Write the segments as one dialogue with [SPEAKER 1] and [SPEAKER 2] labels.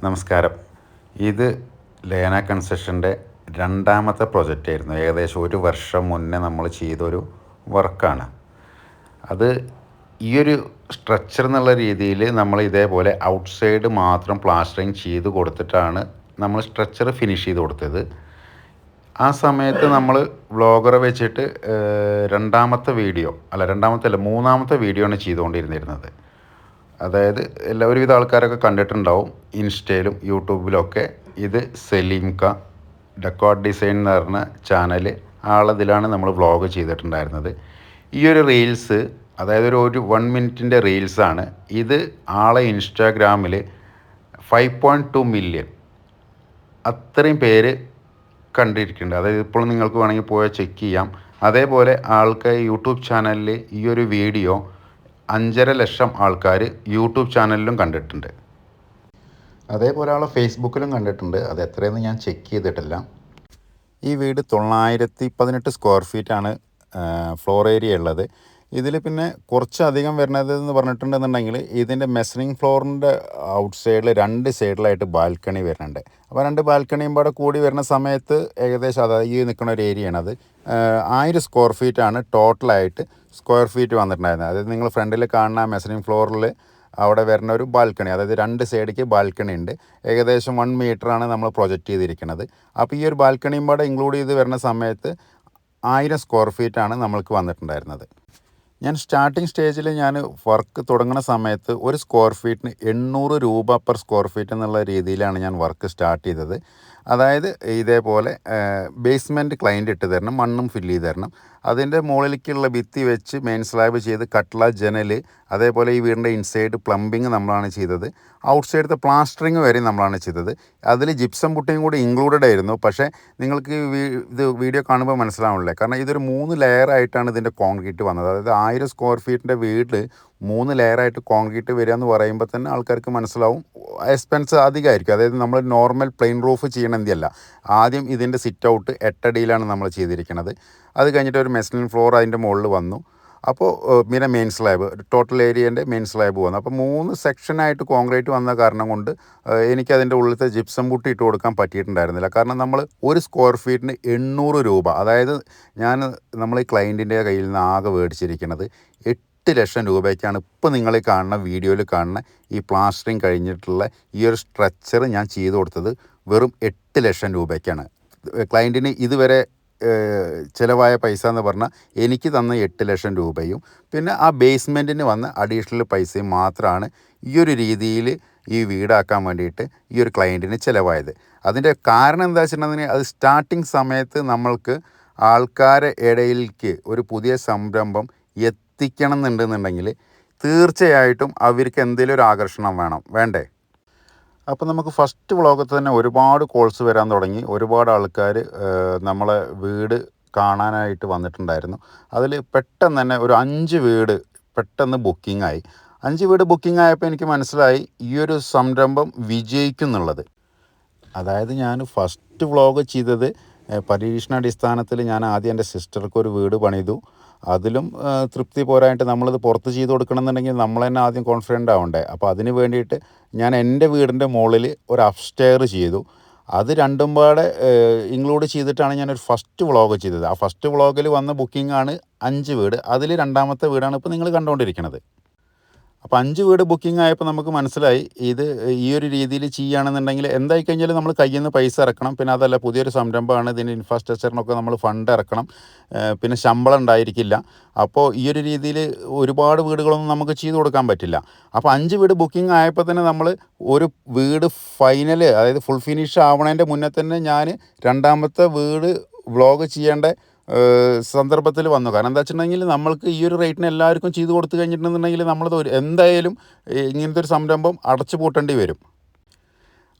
[SPEAKER 1] നമസ്കാരം. ഇത് ലേന കൺസ്ട്രക്ഷന്റെ രണ്ടാമത്തെ പ്രൊജക്റ്റ് ആയിരുന്നു. ഏകദേശം ഒരു വർഷം മുന്നേ നമ്മൾ ചെയ്തൊരു വർക്കാണ്. അത് ഈ ഒരു സ്ട്രക്ചർ എന്നുള്ള രീതിയിൽ നമ്മൾ ഇതേപോലെ ഔട്ട്സൈഡ് മാത്രം പ്ലാസ്റ്ററിങ് ചെയ്ത് കൊടുത്തിട്ടാണ് നമ്മൾ സ്ട്രക്ചർ ഫിനിഷ് ചെയ്ത് കൊടുത്തത്. ആ സമയത്ത് നമ്മൾ വ്ളോഗറെ വെച്ചിട്ട് രണ്ടാമത്തെ വീഡിയോ അല്ല രണ്ടാമത്തെ അല്ല മൂന്നാമത്തെ വീഡിയോ ആണ് ചെയ്തുകൊണ്ടിരുന്നിരുന്നത്. അതായത് എല്ലാ ഒരുവിധ ആൾക്കാരൊക്കെ കണ്ടിട്ടുണ്ടാവും ഇൻസ്റ്റയിലും യൂട്യൂബിലൊക്കെ ഇത് സലീംക ഡെക്കോർഡ് ഡിസൈൻ എന്ന് പറഞ്ഞ ചാനൽ ആളതിലാണ് നമ്മൾ വ്ളോഗ് ചെയ്തിട്ടുണ്ടായിരുന്നത്. ഈ ഒരു റീൽസ് അതായത് ഒരു ഒരു വൺ മിനിറ്റിന്റെ റീൽസാണ് ഇത് ആളെ ഇൻസ്റ്റാഗ്രാമിൽ ഫൈവ് പോയിന്റ് ടു മില്യൺ അത്രയും പേര് കണ്ടിരിക്കുന്നുണ്ട്. അതായത് ഇപ്പോൾ നിങ്ങൾക്ക് വേണമെങ്കിൽ പോയാൽ ചെക്ക് ചെയ്യാം. അതേപോലെ ആൾക്ക് യൂട്യൂബ് ചാനലിൽ ഈ ഒരു വീഡിയോ അഞ്ചര ലക്ഷം ആൾക്കാർ യൂട്യൂബ് ചാനലിലും കണ്ടിട്ടുണ്ട്. അതേപോലെ ഫേസ്ബുക്കിലും കണ്ടിട്ടുണ്ട്. അത് എത്രയെന്ന് ഞാൻ ചെക്ക് ചെയ്തിട്ടില്ല. ഈ വീട് തൊള്ളായിരത്തി പതിനെട്ട് സ്ക്വയർ ഫീറ്റാണ് ഫ്ലോർ ഏരിയ ഉള്ളത്. ഇതിൽ പിന്നെ കുറച്ചധികം വരുന്നത് എന്ന് പറഞ്ഞിട്ടുണ്ടെന്നുണ്ടെങ്കിൽ ഇതിന്റെ മെസറിങ് ഫ്ലോറിന്റെ ഔട്ട് സൈഡിൽ രണ്ട് സൈഡിലായിട്ട് ബാൽക്കണി വരുന്നുണ്ട്. അപ്പോൾ രണ്ട് ബാൽക്കണിയും പാടെ കൂടി വരുന്ന സമയത്ത് ഏകദേശം അതായത് നിൽക്കുന്ന ഒരു ഏരിയയാണ് അത് ആയിരം സ്ക്വയർ ഫീറ്റാണ് ടോട്ടലായിട്ട് സ്ക്വയർ ഫീറ്റ് വന്നിട്ടുണ്ടായിരുന്നത് അതായത് നിങ്ങൾ ഫ്രണ്ടിൽ കാണുന്ന മെസറിങ് ഫ്ലോറിൽ അവിടെ വരുന്ന ഒരു ബാൽക്കണി അതായത് രണ്ട് സൈഡിലേക്ക് ബാൽക്കണി ഉണ്ട്. ഏകദേശം വൺ മീറ്ററാണ് നമ്മൾ പ്രൊജക്റ്റ് ചെയ്തിരിക്കുന്നത്. അപ്പോൾ ഈ ഒരു ബാൽക്കണിയും പാടെ ഇൻക്ലൂഡ് ചെയ്ത് വരുന്ന സമയത്ത് ആയിരം സ്ക്വയർ ഫീറ്റാണ് നമ്മൾക്ക് വന്നിട്ടുണ്ടായിരുന്നത്. ഞാൻ സ്റ്റാർട്ടിംഗ് സ്റ്റേജിൽ ഞാൻ വർക്ക് തുടങ്ങുന്ന സമയത്ത് ഒരു സ്ക്വയർ ഫീറ്റിന് എണ്ണൂറ് രൂപ പെർ സ്ക്വയർ ഫീറ്റ് എന്നുള്ള രീതിയിലാണ് ഞാൻ വർക്ക് സ്റ്റാർട്ട് ചെയ്തത്. അതായത് ഇതേപോലെ ബേസ്മെന്റ് ക്ലൈന്റ് ഇട്ട് തരണം മണ്ണും ഫില്ല് ചെയ്ത് തരണം. അതിന്റെ മുകളിലേക്കുള്ള ഭിത്തി വെച്ച് മെയിൻ സ്ലാബ് ചെയ്ത് കട്ട്ല ജനൽ അതേപോലെ ഈ വീടിന്റെ ഇൻസൈഡ് പ്ലംബിങ് നമ്മളാണ് ചെയ്തത്. ഔട്ട് സൈഡത്തെ പ്ലാസ്റ്ററിങ് വരെ നമ്മളാണ് ചെയ്തത്. അതിൽ ജിപ്സം പുട്ടിയും കൂടി ഇൻക്ലൂഡഡ് ആയിരുന്നു. പക്ഷേ നിങ്ങൾക്ക് ഇത് വീഡിയോ കാണുമ്പോൾ മനസ്സിലാവണല്ലേ. കാരണം ഇതൊരു മൂന്ന് ലെയർ ആയിട്ടാണ് ഇതിന്റെ കോൺക്രീറ്റ് വന്നത്. അതായത് ആയിരം സ്ക്വയർ ഫീറ്റിന്റെ വീട് മൂന്ന് ലെയറായിട്ട് കോൺക്രീറ്റ് വരിക എന്ന് പറയുമ്പോൾ തന്നെ ആൾക്കാർക്ക് മനസ്സിലാവും. എക്സ്പെൻസ് അധികമായിരിക്കും. അതായത് നമ്മൾ നോർമൽ പ്ലെയിൻ റൂഫ് ചെയ്യണമെന്നല്ല ആദ്യം ഇതിന്റെ സിറ്റ് ഔട്ട് എട്ടടിയിലാണ് നമ്മൾ ചെയ്തിരിക്കുന്നത് അത് കഴിഞ്ഞിട്ട് ഒരു മെസ്ലിൻ ഫ്ലോർ അതിന്റെ മുകളിൽ വന്നു. അപ്പോൾ പിന്നെ മെയിൻ സ്ലാബ് ടോട്ടൽ ഏരിയേന്റെ മെയിൻ സ്ലാബ് വന്നു. അപ്പോൾ മൂന്ന് സെക്ഷനായിട്ട് കോൺക്രീറ്റ് വന്ന കാരണം കൊണ്ട് എനിക്ക് അതിന്റെ ഉള്ളിലത്തെ ജിപ്സം പുട്ടി ഇട്ട് കൊടുക്കാൻ പറ്റിയിട്ടുണ്ടായിരുന്നില്ല. കാരണം നമ്മൾ ഒരു സ്ക്വയർ ഫീറ്റിന് എണ്ണൂറ് രൂപ അതായത് ഞാൻ നമ്മൾ ഈ ക്ലയന്റിന്റെ കയ്യിൽ നിന്ന് ആകെ മേടിച്ചിരിക്കുന്നത് എട്ട് ലക്ഷം രൂപയ്ക്കാണ് ഇപ്പോൾ നിങ്ങൾ കാണുന്ന വീഡിയോയിൽ കാണുന്ന ഈ പ്ലാസ്റ്ററിങ് കഴിഞ്ഞിട്ടുള്ള ഈ ഒരു സ്ട്രക്ചർ ഞാൻ ചെയ്തു കൊടുത്തത് വെറും എട്ട് ലക്ഷം രൂപയ്ക്കാണ്. ക്ലയന്റിന് ഇതുവരെ ചിലവായ പൈസ എന്ന് പറഞ്ഞാൽ എനിക്ക് തന്ന എട്ട് ലക്ഷം രൂപയും പിന്നെ ആ ബേസ്മെന്റിന് വന്ന അഡീഷണൽ പൈസയും മാത്രമാണ് ഈ ഒരു രീതിയിൽ ഈ വീടാക്കാൻ വേണ്ടിയിട്ട് ഈ ഒരു ക്ലയന്റിന് ചിലവായത്. അതിന്റെ കാരണം എന്താ വെച്ചിട്ടുണ്ടെങ്കിൽ അത് സ്റ്റാർട്ടിങ് സമയത്ത് നമ്മൾക്ക് ആൾക്കാരെ ഇടയിലേക്ക് ഒരു പുതിയ സംരംഭം എത്തിക്കണം എന്നുണ്ടെന്നുണ്ടെങ്കിൽ തീർച്ചയായിട്ടും അവർക്ക് എന്തെങ്കിലും ഒരു ആകർഷണം വേണം. വേണ്ടേ? അപ്പോൾ നമുക്ക് ഫസ്റ്റ് വ്ളോഗത്ത് തന്നെ ഒരുപാട് കോൾസ് വരാൻ തുടങ്ങി. ഒരുപാട് ആൾക്കാർ നമ്മളെ വീട് കാണാനായിട്ട് വന്നിട്ടുണ്ടായിരുന്നു. അതിൽ പെട്ടെന്ന് തന്നെ ഒരു അഞ്ച് വീട് പെട്ടെന്ന് ബുക്കിംഗ് ആയി. അഞ്ച് വീട് ബുക്കിംഗ് ആയപ്പോൾ എനിക്ക് മനസ്സിലായി ഈ ഒരു സംരംഭം വിജയിക്കും എന്നുള്ളത്. അതായത് ഞാൻ ഫസ്റ്റ് വ്ളോഗ് ചെയ്തത് പരീക്ഷണാടിസ്ഥാനത്തിൽ ഞാൻ ആദ്യം എന്റെ സിസ്റ്റർക്ക് ഒരു വീട് പണിതു. അതിലും തൃപ്തി പോരായിട്ട് നമ്മളിത് പുറത്ത് ചെയ്ത് കൊടുക്കണം എന്നുണ്ടെങ്കിൽ നമ്മൾ തന്നെ ആദ്യം കോൺഫിഡന്റ് ആവണ്ടേ. അപ്പോൾ അതിന് വേണ്ടിയിട്ട് ഞാൻ എന്റെ വീടിന്റെ മുകളിൽ ഒരു അപ്സ്റ്റെയർ ചെയ്തു. അത് രണ്ടും പാടെ ഇൻക്ലൂഡ് ചെയ്തിട്ടാണ് ഞാനൊരു ഫസ്റ്റ് വ്ളോഗ് ചെയ്തത്. ആ ഫസ്റ്റ് വ്ളോഗിൽ വന്ന ബുക്കിംഗ് ആണ് അഞ്ച് വീട്. അതിൽ രണ്ടാമത്തെ വീടാണ് ഇപ്പോൾ നിങ്ങൾ കണ്ടുകൊണ്ടിരിക്കുന്നത് അപ്പോൾ അഞ്ച് വീട് ബുക്കിംഗ് ആയപ്പോൾ നമുക്ക് മനസ്സിലായി ഇത് ഈ ഒരു രീതിയിൽ ചെയ്യുകയാണെന്നുണ്ടെങ്കിൽ എന്തായി കഴിഞ്ഞാലും നമ്മൾ കയ്യിൽ നിന്ന് പൈസ ഇറക്കണം. പിന്നെ അതല്ല പുതിയൊരു സംരംഭമാണ് ഇതിന്റെ ഇൻഫ്രാസ്ട്രക്ചറിനൊക്കെ നമ്മൾ ഫണ്ട് ഇറക്കണം. പിന്നെ ശമ്പളം ഉണ്ടായിരിക്കില്ല. അപ്പോൾ ഈ ഒരു രീതിയിൽ ഒരുപാട് വീടുകളൊന്നും നമുക്ക് ചെയ്തു കൊടുക്കാൻ പറ്റില്ല. അപ്പോൾ അഞ്ച് വീട് ബുക്കിംഗ് ആയപ്പോൾ തന്നെ നമ്മൾ ഒരു വീട് ഫൈനൽ അതായത് ഫുൾ ഫിനിഷ് ആവണതിന്റെ മുന്നേ തന്നെ ഞാൻ രണ്ടാമത്തെ വീട് വ്ളോഗ് ചെയ്യേണ്ട സന്ദർഭത്തിൽ വന്നു. കാരണം എന്താ വെച്ചിട്ടുണ്ടെങ്കിൽ നമ്മൾക്ക് ഈ ഒരു റേറ്റിന് എല്ലാവർക്കും ചെയ്തു കൊടുത്തു കഴിഞ്ഞിട്ടുണ്ടെന്നുണ്ടെങ്കിൽ നമ്മളത് എന്തായാലും ഇങ്ങനത്തെ ഒരു സംരംഭം അടച്ചു പൂട്ടേണ്ടി വരും.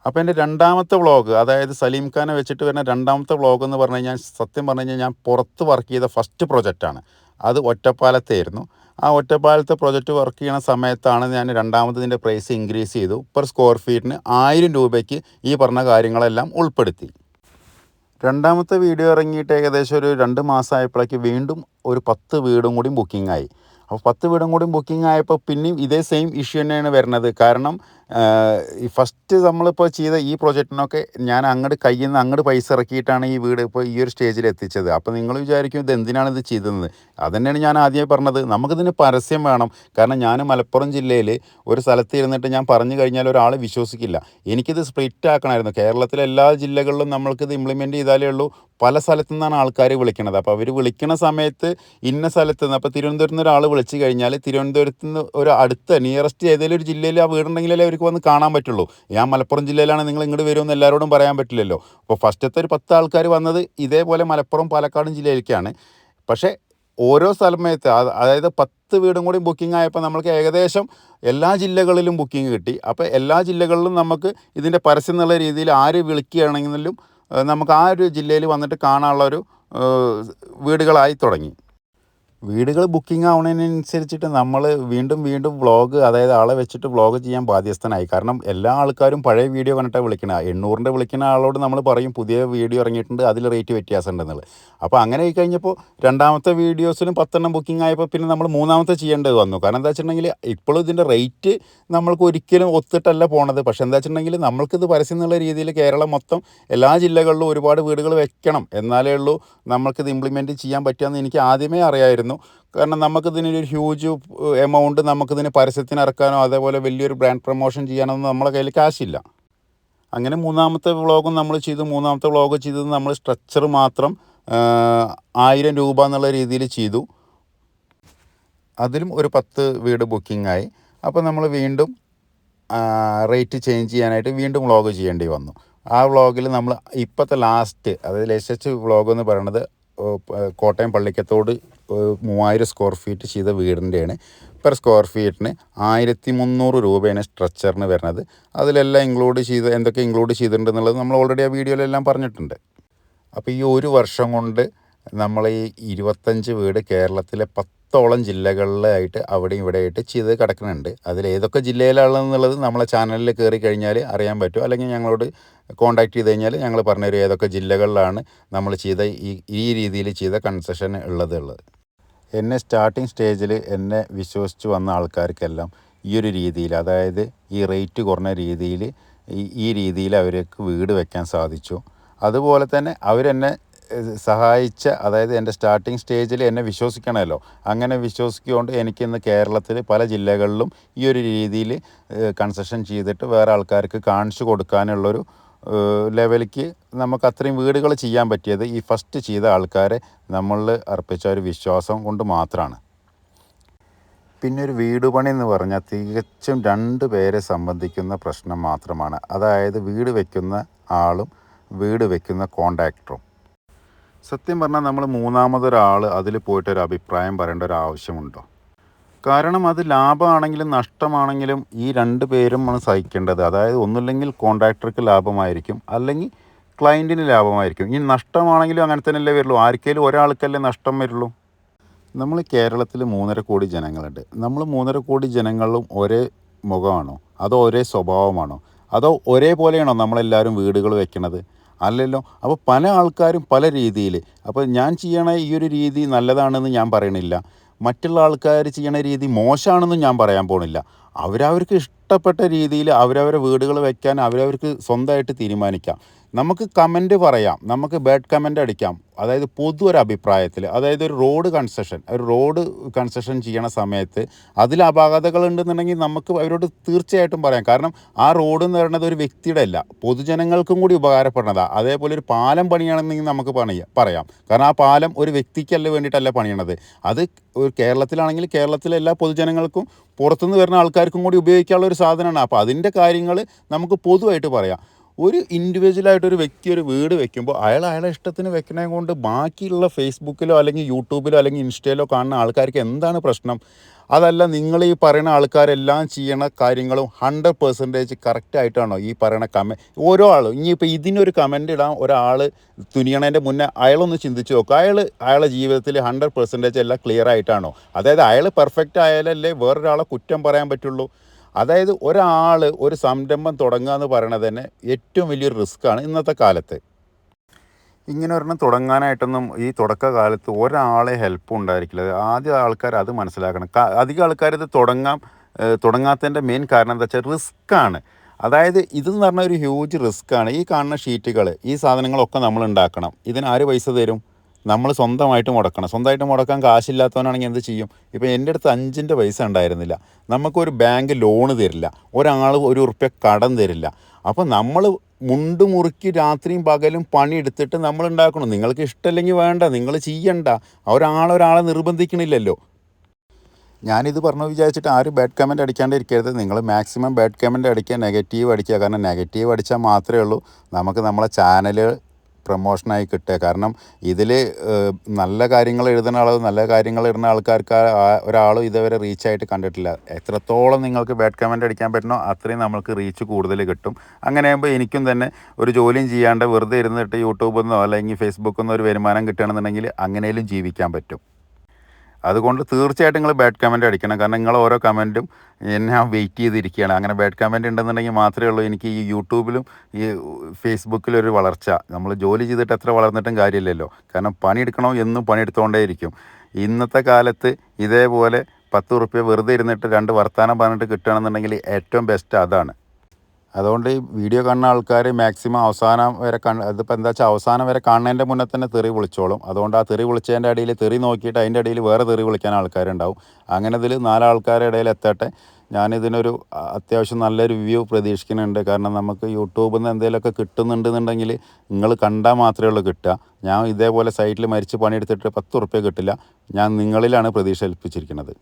[SPEAKER 1] അപ്പോൾ എന്റെ രണ്ടാമത്തെ വ്ളോഗ് അതായത് സലീം ഖാനെ വെച്ചിട്ട് വരുന്ന രണ്ടാമത്തെ വ്ളോഗ് എന്ന് പറഞ്ഞു കഴിഞ്ഞാൽ സത്യം പറഞ്ഞു കഴിഞ്ഞാൽ ഞാൻ പുറത്ത് വർക്ക് ചെയ്ത ഫസ്റ്റ് പ്രൊജക്റ്റാണ് അത് ഒറ്റപ്പാലത്തായിരുന്നു ആ ഒറ്റപ്പാലത്തെ പ്രൊജക്റ്റ് വർക്ക് ചെയ്യുന്ന സമയത്താണ് ഞാൻ രണ്ടാമത്തതിന്റെ പ്രൈസ് ഇൻക്രീസ് ചെയ്തു. പെർ സ്ക്വയർ ഫീറ്റിന് ആയിരം രൂപയ്ക്ക് ഈ പറഞ്ഞ കാര്യങ്ങളെല്ലാം ഉൾപ്പെടുത്തി. രണ്ടാമത്തെ വീഡിയോ ഇറങ്ങിയിട്ട് ഏകദേശം ഒരു രണ്ട് മാസമായപ്പോഴേക്ക് വീണ്ടും ഒരു പത്ത് വീടും കൂടി ബുക്കിംഗ് ആയി. അപ്പോൾ പത്ത് വീടും കൂടി ബുക്കിംഗ് ആയപ്പോൾ പിന്നെയും ഇതേ സെയിം ഇഷ്യൂ തന്നെയാണ് വരുന്നത്. കാരണം ഈ ഫസ്റ്റ് നമ്മളിപ്പോൾ ചെയ്ത ഈ പ്രൊജക്റ്റിനൊക്കെ ഞാൻ അങ്ങോട്ട് കയ്യിൽ നിന്ന് അങ്ങോട്ട് പൈസ ഇറക്കിയിട്ടാണ് ഈ വീട് ഇപ്പോൾ ഈ ഒരു സ്റ്റേജിൽ എത്തിച്ചത്. അപ്പോൾ നിങ്ങൾ വിചാരിക്കും ഇത് എന്തിനാണ് ഇത് ചെയ്തത് അതുതന്നെയാണ് ഞാൻ ആദ്യമേ പറഞ്ഞത്. നമുക്കിതിന് പരസ്യം വേണം. കാരണം ഞാൻ മലപ്പുറം ജില്ലയിൽ ഒരു സ്ഥലത്ത് ഇരുന്നിട്ട് ഞാൻ പറഞ്ഞു കഴിഞ്ഞാൽ ഒരാൾ വിശ്വസിക്കില്ല. എനിക്കിത് സ്പ്ലിറ്റ് ആക്കണമായിരുന്നു. കേരളത്തിലെ എല്ലാ ജില്ലകളിലും നമ്മൾക്കിത് ഇംപ്ലിമെന്റ് ചെയ്താലേ ഉള്ളൂ. പല സ്ഥലത്തു നിന്നാണ് ആൾക്കാർ വിളിക്കണത്. അപ്പോൾ അവർ വിളിക്കണ സമയത്ത് ഇന്ന സ്ഥലത്ത് നിന്ന് അപ്പോൾ തിരുവനന്തപുരത്ത് നിന്ന് ഒരാൾ വിളിച്ചു കഴിഞ്ഞാൽ തിരുവനന്തപുരത്ത് നിന്ന് ഒരു അടുത്ത നിയറസ്റ്റ് ഏതെങ്കിലും ഒരു ജില്ലയിൽ ആ വീടുണ്ടെങ്കിലേ അവർക്ക് വന്ന് കാണാൻ പറ്റുള്ളൂ. ഞാൻ മലപ്പുറം ജില്ലയിലാണ് നിങ്ങൾ ഇങ്ങോട്ട് വരുമെന്ന് എല്ലാവരോടും പറയാൻ പറ്റില്ലല്ലോ. അപ്പോൾ ഫസ്റ്റത്തെ ഒരു പത്ത് ആൾക്കാർ വന്നത് ഇതേപോലെ മലപ്പുറം പാലക്കാടും ജില്ലയിലേക്കാണ്. പക്ഷേ ഓരോ സമയത്ത് അതായത് പത്ത് വീടും കൂടി ബുക്കിംഗ് ആയപ്പോൾ നമ്മൾക്ക് ഏകദേശം എല്ലാ ജില്ലകളിലും ബുക്കിംഗ് കിട്ടി. അപ്പോൾ എല്ലാ ജില്ലകളിലും നമുക്ക് ഇതിന്റെ പരസ്യം എന്നുള്ള രീതിയിൽ ആര് വിളിക്കുകയാണെങ്കിലും നമുക്ക് ആ ഒരു ജില്ലയിൽ വന്നിട്ട് കാണാനുള്ള ഒരു വീടുകളായി തുടങ്ങി. വീടുകൾ ബുക്കിംഗ് ആവുന്നതിനനുസരിച്ചിട്ട് നമ്മൾ വീണ്ടും വീണ്ടും വ്ളോഗ് അതായത് ആളെ വെച്ചിട്ട് വ്ളോഗ് ചെയ്യാൻ ബാധ്യസ്ഥനായി. കാരണം എല്ലാ ആൾക്കാരും പഴയ വീഡിയോ കണ്ടിട്ടാണ് വിളിക്കണ. എണ്ണൂറിന്റെ വിളിക്കുന്ന ആളോട് നമ്മൾ പറയും പുതിയ വീഡിയോ ഇറങ്ങിയിട്ടുണ്ട് അതിൽ റേറ്റ് വ്യത്യാസം ഉണ്ടെന്നുള്ളത് അപ്പോൾ അങ്ങനെ ആയി കഴിഞ്ഞപ്പോൾ രണ്ടാമത്തെ വീഡിയോസിലും പത്തെണ്ണം ബുക്കിംഗ് ആയപ്പോൾ പിന്നെ നമ്മൾ മൂന്നാമത്തെ ചെയ്യേണ്ടത് വന്നു. കാരണം എന്താ വെച്ചിട്ടുണ്ടെങ്കിൽ ഇപ്പോഴും ഇതിന്റെ റേറ്റ് നമ്മൾക്ക് ഒരിക്കലും ഒത്തിട്ടല്ല പോണത്. പക്ഷേ എന്താ വെച്ചിട്ടുണ്ടെങ്കിൽ നമ്മൾക്കിത് പരസ്യം എന്നുള്ള രീതിയിൽ കേരളം മൊത്തം എല്ലാ ജില്ലകളിലും ഒരുപാട് വീടുകൾ വെക്കണം. എന്നാലേ ഉള്ളൂ നമ്മൾക്കിത് ഇംപ്ലിമെന്റ് ചെയ്യാൻ പറ്റുമെന്ന് എനിക്ക് ആദ്യമേ അറിയായിരുന്നു. കാരണം നമുക്കിതിനൊരു ഹ്യൂജ് എമൗണ്ട് നമുക്കിതിന് പരസ്യത്തിന് ഇറക്കാനോ അതേപോലെ വലിയൊരു ബ്രാൻഡ് പ്രൊമോഷൻ ചെയ്യാനൊന്നും നമ്മളെ കയ്യിൽ കാശില്ല അങ്ങനെ മൂന്നാമത്തെ വ്ളോഗും നമ്മൾ ചെയ്തു. മൂന്നാമത്തെ വ്ളോഗ് ചെയ്തത് നമ്മൾ സ്ട്രക്ചർ മാത്രം ആയിരം രൂപ എന്നുള്ള രീതിയിൽ ചെയ്തു. അതിലും ഒരു പത്ത് വീട് ബുക്കിംഗ് ആയി. അപ്പോൾ നമ്മൾ വീണ്ടും റേറ്റ് ചേഞ്ച് ചെയ്യാനായിട്ട് വീണ്ടും വ്ളോഗ് ചെയ്യേണ്ടി വന്നു. ആ വ്ളോഗിൽ നമ്മൾ ഇപ്പോഴത്തെ ലാസ്റ്റ് അതായത് ലേറ്റസ്റ്റ് വ്ളോഗ് എന്ന് പറയുന്നത് കോട്ടയം പള്ളിക്കത്തോട് മൂവായിരം സ്ക്വയർ ഫീറ്റ് ചെയ്ത വീടിന്റെയാണ്. പെർ സ്ക്വയർ ഫീറ്റിന് ആയിരത്തി മുന്നൂറ് രൂപയാണ് സ്ട്രക്ചറിന് വരുന്നത്. അതിലെല്ലാം ഇൻക്ലൂഡ് ചെയ്ത് എന്തൊക്കെ ഇൻക്ലൂഡ് ചെയ്തിട്ടുണ്ട് എന്നുള്ളത് നമ്മൾ ഓൾറെഡി ആ വീഡിയോയിലെല്ലാം പറഞ്ഞിട്ടുണ്ട്. അപ്പോൾ ഈ ഒരു വർഷം കൊണ്ട് നമ്മൾ ഈ ഇരുപത്തഞ്ച് വീട് കേരളത്തിലെ പത്തോളം ജില്ലകളിലായിട്ട് അവിടെ ഇവിടെ ആയിട്ട് ചെയ്ത് കിടക്കുന്നുണ്ട്. അതിൽ ഏതൊക്കെ ജില്ലയിലാണെന്നുള്ളത് നമ്മളെ ചാനലിൽ കയറി കഴിഞ്ഞാൽ അറിയാൻ പറ്റും. അല്ലെങ്കിൽ ഞങ്ങളോട് കോൺടാക്ട് ചെയ്ത് കഴിഞ്ഞാൽ ഞങ്ങൾ പറഞ്ഞുതരും ഏതൊക്കെ ജില്ലകളിലാണ് നമ്മൾ ചെയ്ത ഈ ഈ രീതിയിൽ ചെയ്ത കൺസെഷൻ ഉള്ളത് ഉള്ളത് എന്നെ സ്റ്റാർട്ടിങ് സ്റ്റേജിൽ എന്നെ വിശ്വസിച്ച് വന്ന ആൾക്കാർക്കെല്ലാം ഈ ഒരു രീതിയിൽ അതായത് ഈ റേറ്റ് കുറഞ്ഞ രീതിയിൽ ഈ രീതിയിൽ അവർക്ക് വീട് വെക്കാൻ സാധിച്ചു. അതുപോലെ തന്നെ അവരെന്നെ സഹായിച്ച അതായത് എന്റെ സ്റ്റാർട്ടിങ് സ്റ്റേജിൽ എന്നെ വിശ്വസിക്കണമല്ലോ. അങ്ങനെ വിശ്വസിക്കുകൊണ്ട് എനിക്കിന്ന് കേരളത്തിൽ പല ജില്ലകളിലും ഈ ഒരു രീതിയിൽ കൺസെഷൻ ചെയ്തിട്ട് വേറെ ആൾക്കാർക്ക് കാണിച്ചു കൊടുക്കാനുള്ളൊരു ലെവലിലേക്ക് നമുക്ക് അത്രയും വീടുകൾ ചെയ്യാൻ പറ്റിയത് ഈ ഫസ്റ്റ് ചെയ്ത ആൾക്കാരെ നമ്മൾ അർപ്പിച്ച ഒരു വിശ്വാസം കൊണ്ട് മാത്രമാണ്. പിന്നെ ഒരു വീട് പണി എന്ന് പറഞ്ഞാൽ തികച്ചും രണ്ട് പേരെ സംബന്ധിക്കുന്ന പ്രശ്നം മാത്രമാണ്. അതായത് വീട് വയ്ക്കുന്ന ആളും വീട് വയ്ക്കുന്ന കോണ്ടാക്ടറും സത്യം പറഞ്ഞാൽ നമ്മൾ മൂന്നാമതൊരാൾ അതിൽ പോയിട്ട് ഒരു അഭിപ്രായം പറയേണ്ട ഒരു ആവശ്യമുണ്ടോ? കാരണം അത് ലാഭമാണെങ്കിലും നഷ്ടമാണെങ്കിലും ഈ രണ്ട് പേരും ആണ് സഹിക്കേണ്ടത്. അതായത് ഒന്നുമില്ലെങ്കിൽ കോൺട്രാക്ടർക്ക് ലാഭമായിരിക്കും അല്ലെങ്കിൽ ക്ലയന്റിന് ലാഭമായിരിക്കും. ഇനി നഷ്ടമാണെങ്കിലും അങ്ങനെ തന്നെയല്ലേ വരുള്ളൂ. ആർക്കെങ്കിലും ഒരാൾക്കല്ലേ നഷ്ടം വരുള്ളൂ. നമ്മൾ കേരളത്തിൽ മൂന്നര കോടി ജനങ്ങളുണ്ട്. നമ്മൾ മൂന്നര കോടി ജനങ്ങളും ഒരേ മുഖമാണോ? അതോ ഒരേ സ്വഭാവമാണോ? അതോ ഒരേപോലെയാണോ നമ്മളെല്ലാവരും വീടുകൾ വെക്കണത്? അല്ലല്ലോ. അപ്പോൾ പല ആൾക്കാരും പല രീതിയിൽ. അപ്പോൾ ഞാൻ ചെയ്യണ ഈ ഒരു രീതി നല്ലതാണെന്ന് ഞാൻ പറയണില്ല. മറ്റുള്ള ആൾക്കാർ ചെയ്യണ രീതി മോശമാണെന്നും ഞാൻ പറയാൻ പോണില്ല. അവരവർക്ക് ഇഷ്ടപ്പെട്ട രീതിയിൽ അവരവരെ വീടുകൾ വയ്ക്കാൻ അവരവർക്ക് സ്വന്തമായിട്ട് തീരുമാനിക്കാം. നമുക്ക് കമന്റ് പറയാം. നമുക്ക് ബാഡ് കമന്റ് അടിക്കാം. അതായത് പൊതു ഒരു അഭിപ്രായത്തിൽ അതായത് ഒരു റോഡ് കൺസെഷൻ ഒരു റോഡ് കൺസെഷൻ ചെയ്യണ സമയത്ത് അതിൽ അപാകതകൾ ഉണ്ടെന്നുണ്ടെങ്കിൽ നമുക്ക് അവരോട് തീർച്ചയായിട്ടും പറയാം. കാരണം ആ റോഡ് എന്ന് പറയുന്നത് ഒരു വ്യക്തിയുടെ അല്ല പൊതുജനങ്ങൾക്കും കൂടി ഉപകാരപ്പെടുന്നതാണ് അതേപോലെ ഒരു പാലം പണിയണമെന്നെങ്കിൽ നമുക്ക് പണിയാം പറയാം. കാരണം ആ പാലം ഒരു വ്യക്തിക്കല്ല വേണ്ടിയിട്ടല്ല പണിയണത്. അത് ഒരു കേരളത്തിലാണെങ്കിൽ കേരളത്തിലെ എല്ലാ പൊതുജനങ്ങൾക്കും പുറത്തുനിന്ന് വരുന്ന ആൾക്കാർക്കും കൂടി ഉപയോഗിക്കാനുള്ള ഒരു സാധനമാണ്. അപ്പോൾ അതിന്റെ കാര്യങ്ങൾ നമുക്ക് പൊതുവായിട്ട് പറയാം. ഒരു ഇൻഡിവിജ്വലായിട്ട് ഒരു വ്യക്തി ഒരു വീട് വെക്കുമ്പോൾ അയാൾ അയാളെ ഇഷ്ടത്തിന് വെക്കണേ കൊണ്ട് ബാക്കിയുള്ള ഫേസ്ബുക്കിലോ അല്ലെങ്കിൽ യൂട്യൂബിലോ അല്ലെങ്കിൽ ഇൻസ്റ്റയിലോ കാണുന്ന ആൾക്കാർക്ക് എന്താണ് പ്രശ്നം? അതല്ല നിങ്ങൾ ഈ പറയുന്ന ആൾക്കാരെല്ലാം ചെയ്യണ കാര്യങ്ങളും ഹൺഡ്രഡ് പെർസെന്റേജ് കറക്റ്റായിട്ടാണോ ഈ പറയണ കമന്റ് ഓരോ ആളും ഇനിയിപ്പോൾ ഇതിനൊരു കമന്റ് ഇടാൻ ഒരാൾ തുനിയണേന്റെ മുന്നേ അയാളൊന്ന് ചിന്തിച്ച് നോക്കുക അയാൾ അയാളെ ജീവിതത്തിൽ ഹൺഡ്രഡ് പെർസെന്റേജ് എല്ലാം ക്ലിയർ ആയിട്ടാണോ? അതായത് അയാൾ പെർഫെക്റ്റ് ആയാലല്ലേ വേറൊരാളെ കുറ്റം പറയാൻ പറ്റുള്ളൂ. അതായത് ഒരാൾ ഒരു സംരംഭം തുടങ്ങുക എന്ന് പറയണത് തന്നെ ഏറ്റവും വലിയൊരു റിസ്ക്കാണ് ഇന്നത്തെ കാലത്ത്. ഇങ്ങനെ ഒരെണ്ണം തുടങ്ങാനായിട്ടൊന്നും ഈ തുടക്കകാലത്ത് ഒരാളെ ഹെൽപ്പ് ഉണ്ടായിരിക്കില്ല. ആദ്യം ആൾക്കാർ അത് മനസ്സിലാക്കണം. അധികം ആൾക്കാർ ഇത് തുടങ്ങാം തുടങ്ങാത്തതിന്റെ മെയിൻ കാരണം എന്താ വെച്ചാൽ റിസ്ക്കാണ് അതായത് ഇതെന്ന് പറഞ്ഞാൽ ഒരു ഹ്യൂജ് റിസ്ക്കാണ് ഈ കാണുന്ന ഷീറ്റുകൾ ഈ സാധനങ്ങളൊക്കെ നമ്മൾ ഉണ്ടാക്കണം. ഇതിന് ആര് പൈസ തരും? നമ്മൾ സ്വന്തമായിട്ട് മുടക്കണം. സ്വന്തമായിട്ട് മുടക്കാൻ കാശില്ലാത്തവനാണെങ്കിൽ എന്ത് ചെയ്യും? ഇപ്പോൾ എന്റെ അടുത്ത് അഞ്ചിന്റെ പൈസ ഉണ്ടായിരുന്നില്ല. നമുക്കൊരു ബാങ്ക് ലോണ് തരില്ല. ഒരാൾ ഒരു ഉറുപ്പ്യ കടം തരില്ല. അപ്പോൾ നമ്മൾ മുണ്ട് മുറുക്കി രാത്രിയും പകലും പണിയെടുത്തിട്ട് നമ്മൾ ഉണ്ടാക്കണം. നിങ്ങൾക്ക് ഇഷ്ടമല്ലെങ്കിൽ വേണ്ട നിങ്ങൾ ചെയ്യണ്ട. ഒരാളൊരാളെ നിർബന്ധിക്കണില്ലല്ലോ. ഞാനിത് പറഞ്ഞു വിചാരിച്ചിട്ട് ആരും ബാഡ് കമന്റ് അടിക്കാണ്ട് ഇരിക്കരുത് നിങ്ങൾ മാക്സിമം ബാഡ് കമന്റ് അടിക്കുക നെഗറ്റീവ് അടിക്കുക. കാരണം നെഗറ്റീവ് അടിച്ചാൽ മാത്രമേ ഉള്ളൂ. നമുക്ക് നമ്മളെ ചാനൽ പ്രൊമോഷനായി കിട്ടുക. കാരണം ഇതിൽ നല്ല കാര്യങ്ങൾ എഴുതുന്ന ആൾ നല്ല കാര്യങ്ങൾ ഇടുന്ന ആൾക്കാർക്ക് ഒരാളും ഇതുവരെ റീച്ചായിട്ട് കണ്ടിട്ടില്ല. എത്രത്തോളം നിങ്ങൾക്ക് ബാഡ് കമന്റ് അടിക്കാൻ പറ്റണോ അത്രയും നമ്മൾക്ക് റീച്ച് കൂടുതൽ കിട്ടും. അങ്ങനെ ആകുമ്പോൾ എനിക്കും തന്നെ ഒരു ജോലിയും ചെയ്യാണ്ട് വെറുതെ ഇരുന്നിട്ട് യൂട്യൂബിൽ നിന്നോ അല്ലെങ്കിൽ ഫേസ്ബുക്കിൽ നിന്നോ ഒരു വരുമാനം കിട്ടുകയാണെന്നുണ്ടെങ്കിൽ അങ്ങനെയും ജീവിക്കാൻ പറ്റും. അതുകൊണ്ട് തീർച്ചയായിട്ടും നിങ്ങൾ ബാഡ് കമന്റ് അടിക്കണം. കാരണം നിങ്ങൾ ഓരോ കമന്റും എന്നെ വെയിറ്റ് ചെയ്തിരിക്കുകയാണ്. അങ്ങനെ ബാഡ് കമന്റ് ഉണ്ടെന്നുണ്ടെങ്കിൽ മാത്രമേ ഉള്ളൂ എനിക്ക് ഈ യൂട്യൂബിലും ഈ ഫേസ്ബുക്കിലും ഒരു വളർച്ച. നമ്മൾ ജോലി ചെയ്തിട്ട് എത്ര വളർന്നിട്ടും കാര്യമില്ലല്ലോ. കാരണം പണിയെടുക്കണോ എന്നും പണിയെടുത്തുകൊണ്ടേയിരിക്കും ഇന്നത്തെ കാലത്ത് ഇതേപോലെ പത്ത് റുപ്യ വെറുതെ ഇരുന്നിട്ട് രണ്ട് വർത്തമാനം പറഞ്ഞിട്ട് കിട്ടുകയാണെന്നുണ്ടെങ്കിൽ ഏറ്റവും ബെസ്റ്റ് അതാണ്. അതുകൊണ്ട് ഈ വീഡിയോ കാണുന്ന ആൾക്കാർ മാക്സിമം അവസാനം വരെ കണ് ഇതിപ്പോൾ എന്താ വെച്ചാൽ അവസാനം വരെ കാണുന്നതിന്റെ മുന്നേ തന്നെ തെറി വിളിച്ചോളും. അതുകൊണ്ട് ആ തെറി വിളിച്ചതിന്റെ അടിയിൽ തെറി നോക്കിയിട്ട് അതിന്റെ ഇടയിൽ വേറെ തെറി വിളിക്കാൻ ആൾക്കാരുണ്ടാവും. അങ്ങനെ ഇതിൽ നാലാൾക്കാരുടെ ഇടയിൽ എത്തട്ടെ. ഞാനിതിനൊരു അത്യാവശ്യം നല്ലൊരു വ്യൂ പ്രതീക്ഷിക്കുന്നുണ്ട്. കാരണം നമുക്ക് യൂട്യൂബിൽ നിന്ന് എന്തെങ്കിലുമൊക്കെ കിട്ടുന്നുണ്ടെന്നുണ്ടെങ്കിൽ നിങ്ങൾ കണ്ടാൽ മാത്രമേ ഉള്ളൂ കിട്ടുക. ഞാൻ ഇതേപോലെ സൈറ്റിൽ മരിച്ച് പണിയെടുത്തിട്ട് പത്ത് ഉറുപ്പ്യ കിട്ടില്ല. ഞാൻ നിങ്ങളിലാണ് പ്രതീക്ഷ ഏൽപ്പിച്ചിരിക്കുന്നത്.